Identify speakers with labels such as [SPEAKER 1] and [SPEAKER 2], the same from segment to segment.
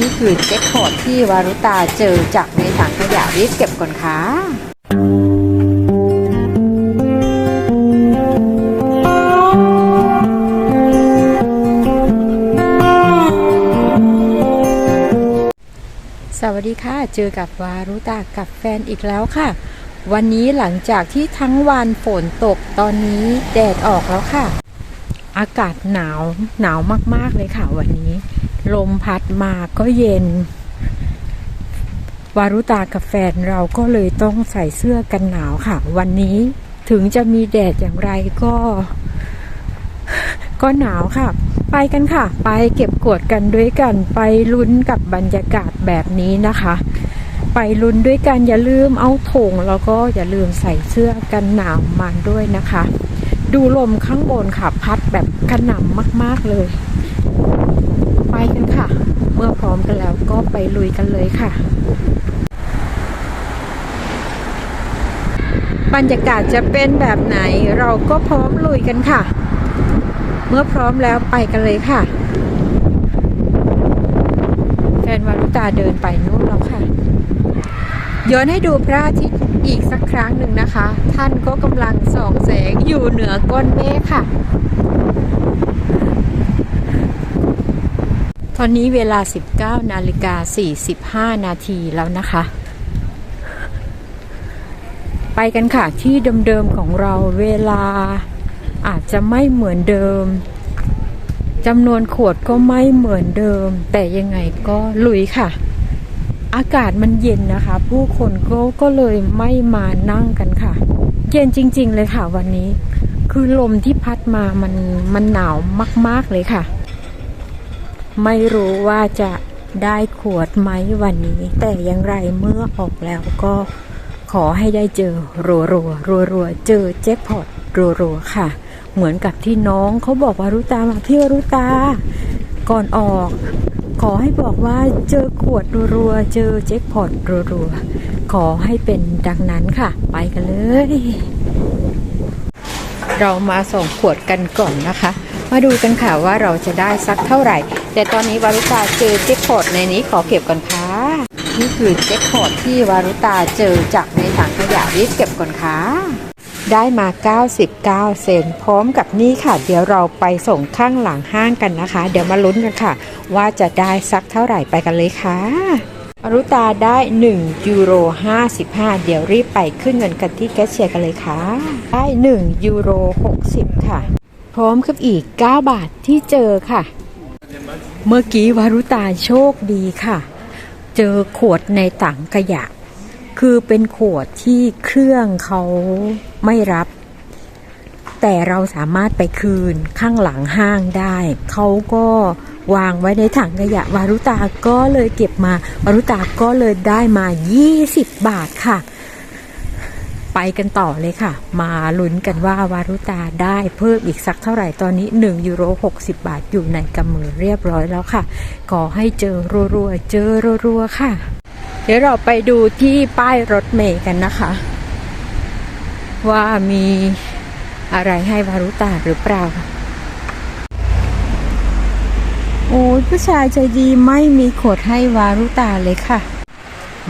[SPEAKER 1] นี่คือแจ็คพอตที่วารุตาเจอจากในถังขยะรีบเก็บก่อนค่ะสวัสดีค่ะ เจอกับวารุตากับแฟนอีกแล้วค่ะ วันนี้หลังจากที่ทั้งวันฝนตกตอนนี้แดดออกแล้วค่ะ อากาศหนาวหนาวมาก ๆ เลยค่ะวันนี้ ลมพัดมาก็เย็น วารุตากับแฟนเราก็เลยต้องใส่เสื้อกันหนาวค่ะ วันนี้ถึงจะมีแดดอย่างไรก็ ก็หนาวค่ะ ไปกันค่ะ ไปเก็บกวดกันด้วยกัน ไปลุ้นกับบรรยากาศแบบนี้นะคะ ไปลุ้นด้วยกันอย่าลืมเอาถุงแล้วก็อย่าลืมใส่เสื้อกันหนาวมาด้วยนะคะ ดูลมข้างบนค่ะพัดแบบกระหน่ำมากๆเลย ไปกันค่ะ เมื่อพร้อมกันแล้วก็ไปลุยกันเลยค่ะ บรรยากาศจะเป็นแบบไหนเราก็พร้อมลุยกันค่ะ เมื่อพร้อมแล้วไปกันเลยค่ะแฟนวารุตาเดินไปนู่นแล้วค่ะ ย้อนให้ดูพระอาทิตย์อีกสักครั้งหนึ่งนะคะ ท่านก็กำลังส่องแสงอยู่เหนือก้นเมฆค่ะ ตอนนี้เวลา 19นาฬิกา45 นาทีแล้วนะคะ ไปกันค่ะที่เดิมๆของเราเวลาอาจจะไม่เหมือนเดิมจำนวนขวดก็ไม่เหมือนเดิม แต่ยังไงก็ลุยค่ะ อากาศมันเย็นนะคะ ผู้คนก็ก็เลยไม่มานั่งกันค่ะ เย็นจริง ๆ เลยค่ะวันนี้ คือลมที่พัดมามันมันหนาวมาก ๆเลยค่ะ ไม่รู้ว่าจะได้ขวดไหมวันนี้ แต่อย่างไรเมื่อออกแล้วก็ขอให้ได้เจอรัวรัวรัวรัวๆเจอแจ็คพอตรัวรัวๆค่ะ เหมือนกับที่น้องเขาบอกว่ารุตามาพี่รุตาก่อนออก ขอให้บอกว่าเจอขวดรัวๆเจอแจ็คพอตรัวๆขอให้เป็นดังนั้นค่ะ ไปกันเลย เรามาส่งขวดกันก่อนนะคะ มาดูกันค่ะว่าเราจะได้สักเท่าไหร่ แต่ตอนนี้วารุตาเจอแจ็คพอตในนี้ขอเก็บก่อนค่ะ นี่คือแจ็คพอตที่วารุตาเจอจากในถังขยะรีบเก็บก่อนค่ะ ได้มา 99 เซนพร้อมกับนี่ค่ะ เดี๋ยวเราไปส่งข้างหลังห้างกันนะคะ เดี๋ยวมาลุ้นกันค่ะ ว่าจะได้สักเท่าไหร่ไปกันเลยค่ะวารุตาได้ 1 ยูโร 55 เดี๋ยวรีบไปขึ้นเงินกันที่แคชเชียร์กันเลยค่ะ ได้ 1 ยูโร 60 ค่ะ พร้อมกับอีก 9 บาทที่เจอค่ะ เมื่อกี้วารุตาโชคดีค่ะ เจอขวดในถังขยะ คือเป็นขวดที่เครื่องเขาไม่รับ แต่เราสามารถไปคืนข้างหลังห้างได้ เขาก็วางไว้ในถังขยะวารุตาก็เลยเก็บมาวารุตาก็เลยได้มา 20 บาทค่ะ ไปกันต่อเลยค่ะ มาลุ้นกันว่าวารุตาได้เพิ่มอีกสักเท่าไหร่ตอนนี้ 1 ยูโร 60 บาทอยู่ในกำมือเรียบร้อยแล้วค่ะ ขอให้เจอรัวๆเจอรัวๆค่ะ เดี๋ยวเราไปดูที่ป้ายรถเมย์กันนะคะ ว่ามีอะไรให้วารุตาหรือเปล่า โอ้ยผู้ชายใจดีไม่มีขวดให้วารุตาเลยค่ะ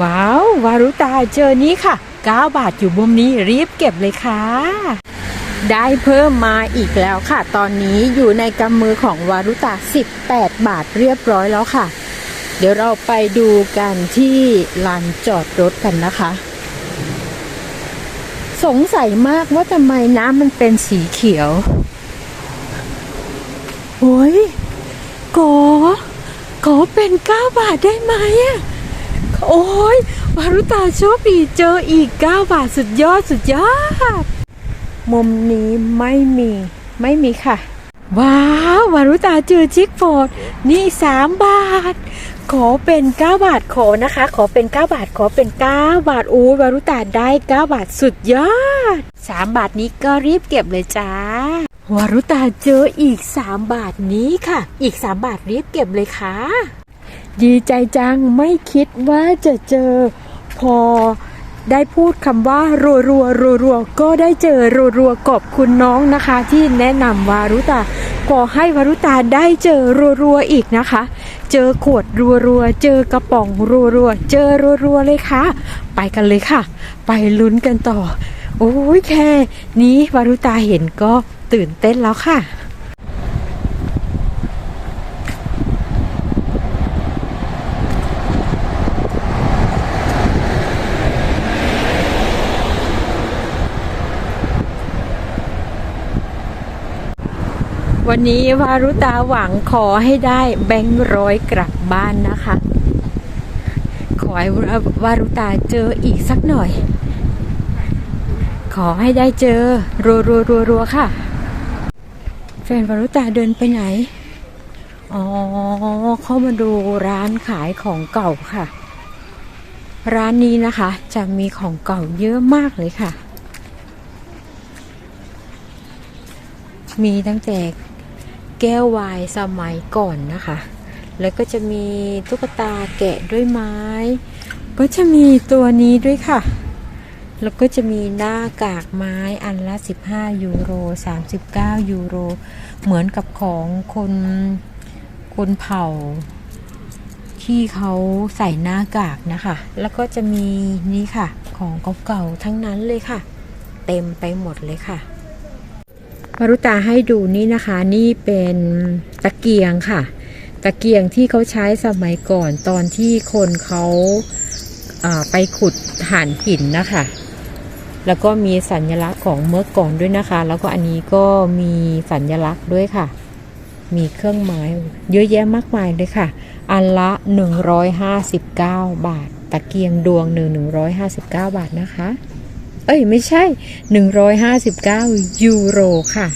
[SPEAKER 1] ว้าว วารุตาเจอนี้ค่ะ 9 บาทอยู่มุมนี้รีบเก็บเลยค่ะ ได้เพิ่มมาอีกแล้วค่ะ ตอนนี้อยู่ในกำมือของวารุตา 18 บาทเรียบร้อยแล้วค่ะ เดี๋ยวเราไปดูกันที่ลานจอดรถกันนะคะ สงสัยมากว่าทำไมน้ำมันเป็นสีเขียว โอ้ยโกโกเป็นเก้าบาทได้ไหมอะโอ้ยวารุตาโชคดีเจออีกเก้าบาทสุดยอดสุดยอด มุมนี้ไม่มีไม่มีค่ะ ว้าววารุตาเจอชิคโฟร์ดนี่สามบาท ขอเป็นเก้าบาทขอนะคะ ขอเป็นเก้าบาทขอเป็นเก้าบาทอู้วารุตาได้เก้าบาทสุดยอดสามบาทนี้ก็รีบเก็บเลยจ้าวารุตาเจออีกสามบาทนี้ค่ะ อีกสามบาทรีบเก็บเลยค่ะ ดีใจจังไม่คิดว่าจะเจอพอได้พูดคำว่ารัวรัวรัวรัวก็ได้เจอรัวรัวๆขอบคุณน้องนะคะ ที่แนะนำวารุตาขอให้วารุตาได้เจอรัวรัวๆอีกนะคะ เจอขวดรัวๆ เจอกระป๋องรัวๆ เจอรัวๆเลยค่ะ ไปกันเลยค่ะ ไปลุ้นกันต่อ โอ้ยแค่นี้วารุตาเห็นก็ตื่นเต้นแล้วค่ะ วันนี้วารุตาหวังขอให้ได้แบงค์ร้อยกลับบ้านนะคะ ขอให้วารุตาเจออีกสักหน่อย ขอให้ได้เจอ รัวรัวรัวรัวค่ะ แฟนวารุตาเดินไปไหน อ๋อ เข้ามาดูร้านขายของเก่าค่ะ ร้านนี้นะคะ จะมีของเก่าเยอะมากเลยค่ะมีตั้งแต่ แก้ววายสมัยก่อนนะคะ แล้วก็จะมีตุ๊กตาแกะด้วยไม้ ก็จะมีตัวนี้ด้วยค่ะ แล้วก็จะมีหน้ากากไม้อันละ 15 ยูโร 39 ยูโร เหมือนกับของคนคนเผ่าที่เขาใส่หน้ากากนะคะ แล้วก็จะมีนี่ค่ะ ของเก่าๆทั้งนั้นเลยค่ะ เต็มไปหมดเลยค่ะ มารุตาให้ดูนี่นะคะนี่เป็นตะเกียงค่ะ ตะเกียงที่เขาใช้สมัยก่อนตอนที่คนเขาาไปขุดถ่านหินนะคะ แล้วก็มีสัญลักษณ์ของเมื่อก่อนด้วยนะคะ แล้วก็อันนี้ก็มีสัญลักษณ์ด้วยค่ะ มีเครื่องหมายเยอะแยะมากมายเลยค่ะ อันละ 159 บาท ตะเกียงดวงหนึ่ง159 บาทนะคะ เอ้ยไม่ใช่ 159 ยูโรค่ะ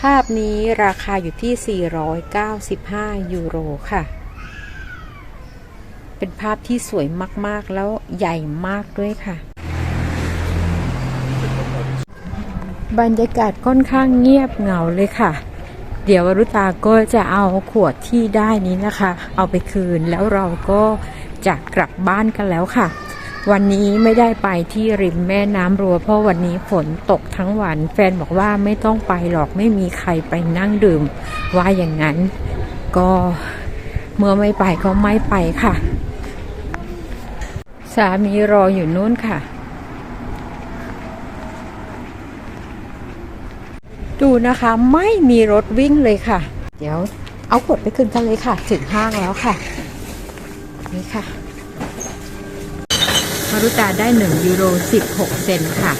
[SPEAKER 1] ภาพนี้ราคาอยู่ที่ 495 ยูโรค่ะ เป็นภาพที่สวยมากๆแล้วใหญ่มากด้วยค่ะ บรรยากาศค่อนข้างเงียบเหงาเลยค่ะ เดี๋ยววรุตาก็จะเอาขวดที่ได้นี้นะคะ เอาไปคืนแล้วเราก็จะกลับบ้านกันแล้วค่ะ วันนี้ไม่ได้ไปที่ริมแม่น้ำรัว เพราะวันนี้ฝนตกทั้งวัน แฟนบอกว่าไม่ต้องไปหรอกไม่มีใครไปนั่งดื่ม ว่าอย่างนั้น ก็เมื่อไม่ไปก็ไม่ไปค่ะ สามีรออยู่นู้นค่ะ ดูนะคะไม่มีรถวิ่งเลยค่ะ เดี๋ยวเอากดไปขึ้นกันเลยค่ะ ถึงห้างแล้วค่ะ นี่ค่ะ วารุตาได้ 1 ยูโร 16 เซนค่ะ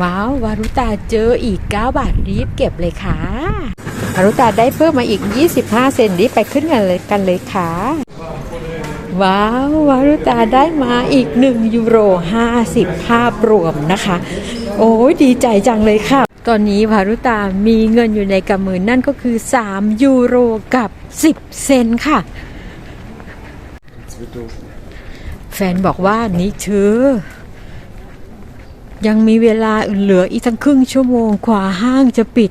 [SPEAKER 1] ว้าว วารุตาเจออีก 9 บาทรีบเก็บเลยค่ะ วารุตาได้เพิ่มมาอีก 25 เซนรีบไปขึ้นกันเลยกันเลยค่ะ ว้าว วารุตาได้มาอีก 1 ยูโร 50 ภาพรวมนะคะ โอ้ยดีใจจังเลยค่ะ ตอนนี้วารุตามีเงินอยู่ในกำมือนั่นก็คือ 3 ยูโรกับ 10 เซนค่ะ แฟนบอกว่านี่เธอ ยังมีเวลาเหลืออีกตั้งครึ่งชั่วโมงกว่าห้างจะปิด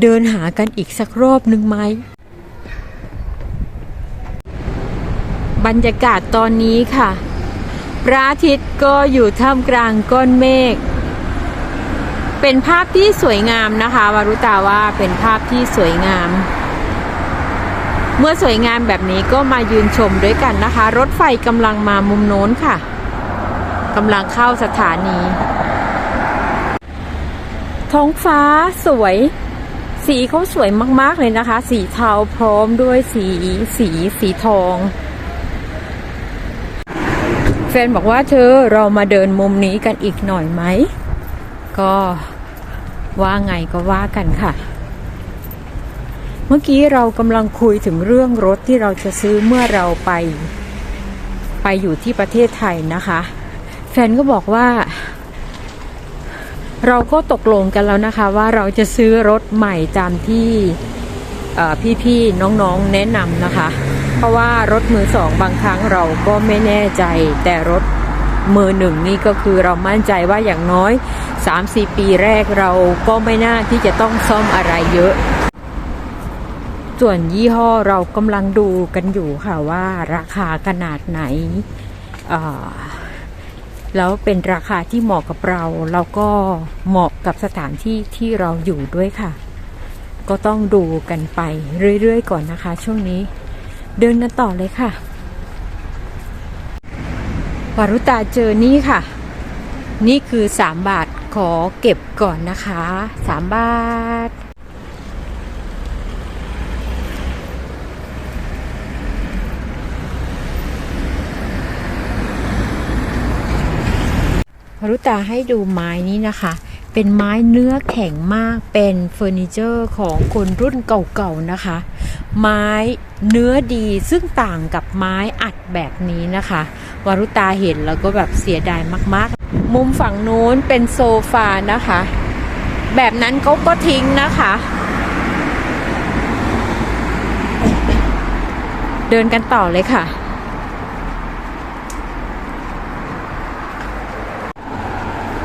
[SPEAKER 1] เดินหากันอีกสักรอบหนึ่งไหม บรรยากาศตอนนี้ค่ะ พระอาทิตย์ก็อยู่ท่ามกลางก้อนเมฆเป็นภาพที่สวยงามนะคะวารุตาว่าเป็นภาพที่สวยงาม เมื่อสวยงามแบบนี้ก็มายืนชมด้วยกันนะคะ รถไฟกำลังมามุมโน้นค่ะกำลังเข้าสถานี ท้องฟ้าสวย สีเขาสวยมากๆเลยนะคะ สีเทาพร้อมด้วยสีสีสีทอง แฟนบอกว่าเธอเรามาเดินมุมนี้กันอีกหน่อยไหม ก็ว่าไงก็ว่ากันค่ะ เมื่อกี้เรากำลังคุยถึงเรื่องรถที่เราจะซื้อเมื่อเราไป ไปอยู่ที่ประเทศไทยนะคะ แฟนก็บอกว่า เราก็ตกลงกันแล้วนะคะ ว่าเราจะซื้อรถใหม่ตามที่พี่ๆน้องๆแนะนำนะคะ เพราะว่ารถมือสองบางครั้งเราก็ไม่แน่ใจ แต่รถมือหนึ่งนี่ก็คือเรามั่นใจว่าอย่างน้อย 3-4 ปีแรกเราก็ไม่น่าที่จะต้องซ่อมอะไรเยอะ ส่วนยี่ห้อเรากำลังดูกันอยู่ค่ะว่าราคาขนาดไหน แล้วเป็นราคาที่เหมาะกับเรา แล้วก็เหมาะกับสถานที่ที่เราอยู่ด้วยค่ะ ก็ต้องดูกันไปเรื่อยๆก่อนนะคะ ช่วงนี้ เดินกันต่อเลยค่ะวารุตาเจอนี่ค่ะ นี่คือ 3 บาทขอเก็บก่อนนะคะ 3 บาท รุตาให้ดูไม้นี้นะคะ เป็นไม้เนื้อแข็งมากเป็นเฟอร์นิเจอร์ของคนรุ่นเก่าๆนะคะ ไม้เนื้อดีซึ่งต่างกับไม้อัดแบบนี้นะคะวารุตาเห็นแล้วก็แบบเสียดายมากๆ มุมฝั่งนู้นเป็นโซฟานะคะ แบบนั้นเขาก็ทิ้งนะคะ เดินกันต่อเลยค่ะ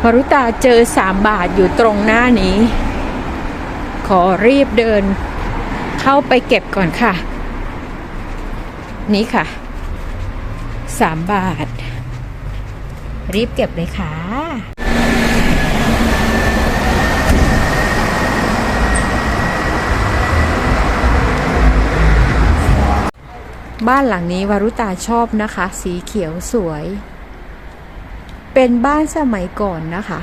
[SPEAKER 1] วรุตาเจอสามบาทอยู่ตรงหน้านี้ ขอรีบเดิน เข้าไปเก็บก่อนค่ะ นี่ค่ะสามบาท รีบเก็บเลยค่ะบ้านหลังนี้วารุตาชอบนะคะ สีเขียวสวย เป็นบ้านสมัยก่อนนะคะ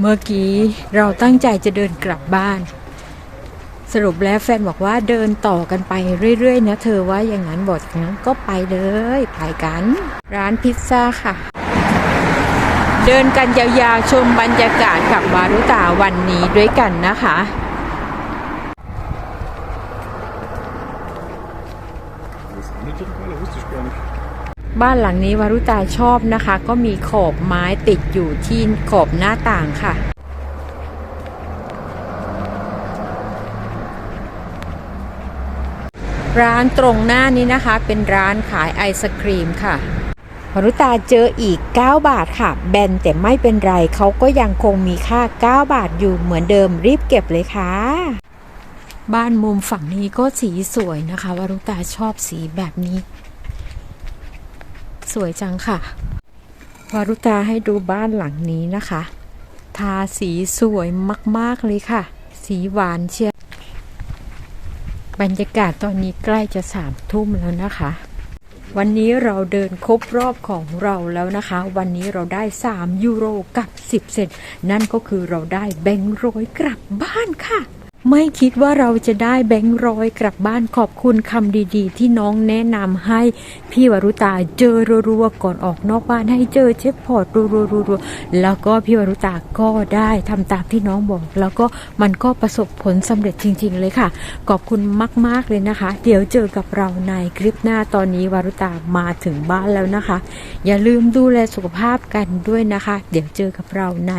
[SPEAKER 1] เมื่อกี้เราตั้งใจจะเดินกลับบ้าน สรุปแล้วแฟนบอกว่าเดินต่อกันไปเรื่อยๆนะเธอว่าอย่างนั้นบอกงั้นก็ไปเลยไปกัน ร้านพิซซ่าค่ะ เดินกันยาวๆชมบรรยากาศกับวารุตาวันนี้ด้วยกันนะคะ บ้านหลังนี้วารุตาชอบนะคะ ก็มีขอบไม้ติดอยู่ที่ขอบหน้าต่างค่ะ ร้านตรงหน้านี้นะคะ เป็นร้านขายไอศครีมค่ะวารุตาเจออีก 9 บาทค่ะ แบนแต่ไม่เป็นไรเขาก็ยังคงมีค่า 9 บาทอยู่เหมือนเดิมรีบเก็บเลยค่ะบ้านมุมฝั่งนี้ก็สีสวยนะคะวารุตาชอบสีแบบนี้ สวยจังค่ะวารุตาให้ดูบ้านหลังนี้นะคะ ทาสีสวยมาก ๆ เลยค่ะ สีหวานเชียวบรรยากาศตอนนี้ใกล้จะสามทุ่มแล้วนะคะ วันนี้เราเดินครบรอบของเราแล้วนะคะ วันนี้เราได้ 3 ยูโรกับ 10 เซนนั่นก็คือเราได้แบงค์ร้อยกลับบ้านค่ะ ไม่คิดว่าเราจะได้แบงค์ร้อยกลับบ้านขอบคุณคำดีๆ ที่น้องแนะนำให้พี่วรุตาเจอรัวๆก่อนออกนอกบ้านให้เจอเช็คพอร์ตรัวๆๆๆแล้วก็พี่วรุตาก็ได้ทำตามที่น้องบอก แล้วก็มันก็ประสบผลสำเร็จจริง ๆ เลยค่ะ ขอบคุณมากๆเลยนะคะ เดี๋ยวเจอกับเราในคลิปหน้าตอนนี้วรุตามาถึงบ้านแล้วนะคะ อย่าลืมดูแลสุขภาพกันด้วยนะคะ เดี๋ยวเจอกับเราใน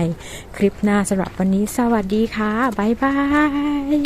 [SPEAKER 1] คลิปหน้าสำหรับวันนี้ สวัสดีค่ะบ๊ายบาย拜。